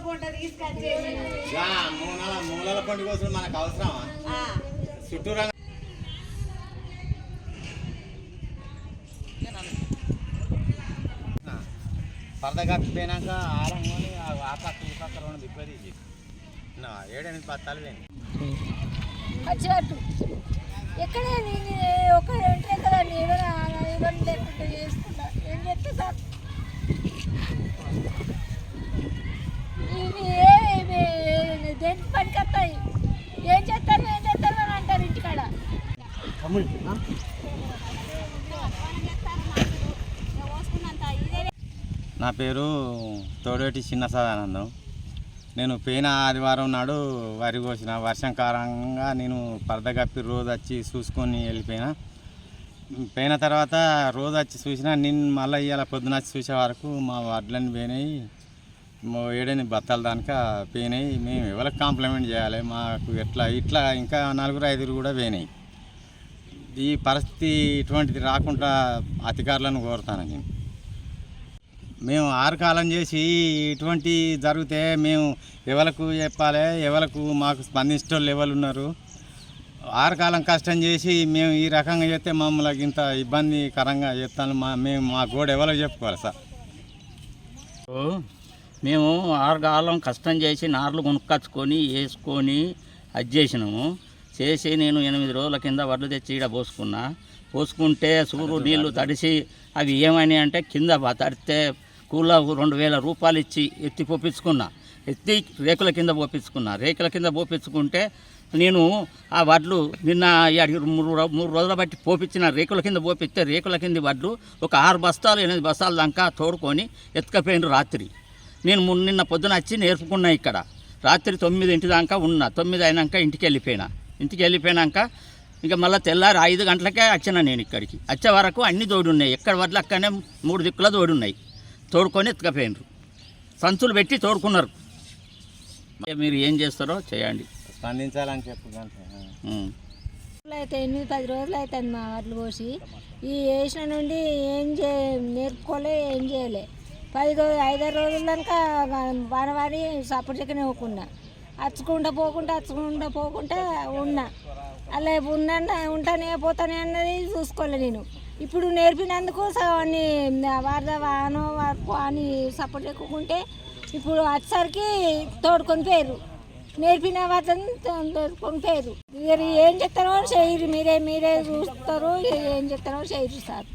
పూట తీసుకొచ్చేది యా, మూలాల మూలాల పండుగ కోసం మనకు అవసరమా? చుట్టూరా పరద కప్పిపోయినాక ఆరంగోని ఆ పక్క ఈ పక్క రెండు తీసి. నా ఏడెనిమిది పోయింది వచ్చినట్టు ఎక్కడే? నేను ఒక ఉంటే కదా నేను ఇవ్వండి లేకుంటే చేసుకుంటా ఏం చేస్తా సార్ ఇవి ఏ- ఇవి దేనికి పనికొస్తాయి ఏం చేస్తారు ఏం చేస్తారు అని అంటారు ఇంటికాడ నా పేరు తోడేటి చిన్న సదానందం. నేను పోయిన ఆదివారం నాడు వరి కోసిన. వర్షం కారణంగా నేను పరద కప్పి రోజు వచ్చి చూసుకొని వెళ్ళిపోయినా. పోయిన తర్వాత రోజు వచ్చి చూసినా నేను మళ్ళీ ఇవాళ పొద్దున వచ్చి చూసే వరకు మా వడ్లన్నీ పోయినాయి. ఏడని బత్తాల దానిక పోయినాయి. మేము ఎవరికి కాంప్లిమెంట్ చేయాలి? మాకు ఎట్లా? ఇట్లా ఇంకా నలుగురు ఐదుగురు కూడా పోయినాయి. ఈ పరిస్థితి ఇటువంటిది రాకుండా అధికారులను కోరుతాను నేను. మేము ఆరు కాలం చేసి ఇటువంటి జరిగితే మేము ఎవరికి చెప్పాలి ఎవరికి మాకు స్పందించేటోళ్ళు ఎవరు ఉన్నారు? ఆరు కాలం కష్టం చేసి మేము ఈ రకంగా చేస్తే మమ్మల్ని ఇంత ఇబ్బందికరంగా చెప్తాను మా మేము మా గోడ ఎవరో చెప్పుకోవాలి సార్? మేము ఆరుకాలం కష్టం చేసి నార్లు కొనుక్కొచ్చుకొని వేసుకొని అది చేసినాము. చేసి నేను ఎనిమిది రోజుల కింద వడ్లు తెచ్చి ఈడ పోసుకున్నా. పోసుకుంటే సూరు నీళ్ళు తడిసి అవి ఏమని అంటే కింద తడితే కూల రెండు వేల రూపాయలు ఇచ్చి ఎత్తి పోపించుకున్నా. ఎత్తి రేకుల కింద పోపించుకున్నా. రేకుల కింద పోపించుకుంటే నేను ఆ వడ్లు నిన్న మూడు మూడు రోజుల బట్టి పోపించిన రేకుల కింద పోపిస్తే రేకుల కింద వడ్లు ఒక ఆరు బస్తాలు ఎనిమిది బస్తాల దాకా తోడుకొని ఎత్తుకపోయినారు రాత్రి. నేను నిన్న పొద్దున వచ్చి నేర్పుకున్నా ఇక్కడ. రాత్రి తొమ్మిదింటి దాకా ఉన్నా. తొమ్మిది అయినాక ఇంటికి వెళ్ళిపోయినా. ఇంటికి వెళ్ళిపోయినాక ఇంకా మళ్ళీ తెల్లారి ఐదు గంటలకే వచ్చిన నేను ఇక్కడికి. వచ్చే వరకు అన్ని తోడు ఉన్నాయి ఎక్కడ వడ్లు అక్కడనే మూడు దిక్కుల తోడు ఉన్నాయి తోడుకొని ఎత్తుకపోయినారు. సంచులు పెట్టి తోడుకున్నారు. మీరు ఏం చేస్తారో చేయండి. స్పందించాలని చెప్పు అయితే ఎనిమిది పది రోజులు అవుతుంది మా వడ్లు పోసి. ఈ వేసిన నుండి ఏం చే నేర్పుకోలే ఏం చేయలే. పది రోజులు ఐదారు రోజుల దాకా వానవాడి సపోర్ట్ చెక్కనే ఊకున్నా. అచ్చుకుంటా పోకుండా అచ్చుకుంటా పోకుండా ఉన్నా. అలా ఉన్నా ఉంటానే పోతానే అన్నది చూసుకోలే నేను. ఇప్పుడు నేర్పినందుకు అన్ని వారద వానో వార్పు అని సపోర్ట్ ఎక్కుకుంటే ఇప్పుడు వచ్చేసరికి తోడుకొని పోయారు నేర్పిన వాళ్ళని తోడుకొని పోయారు మీరు ఏం చెప్తారో చేయరు మీరే మీరే చూస్తారు ఏం చెప్తారో చేయరు సార్.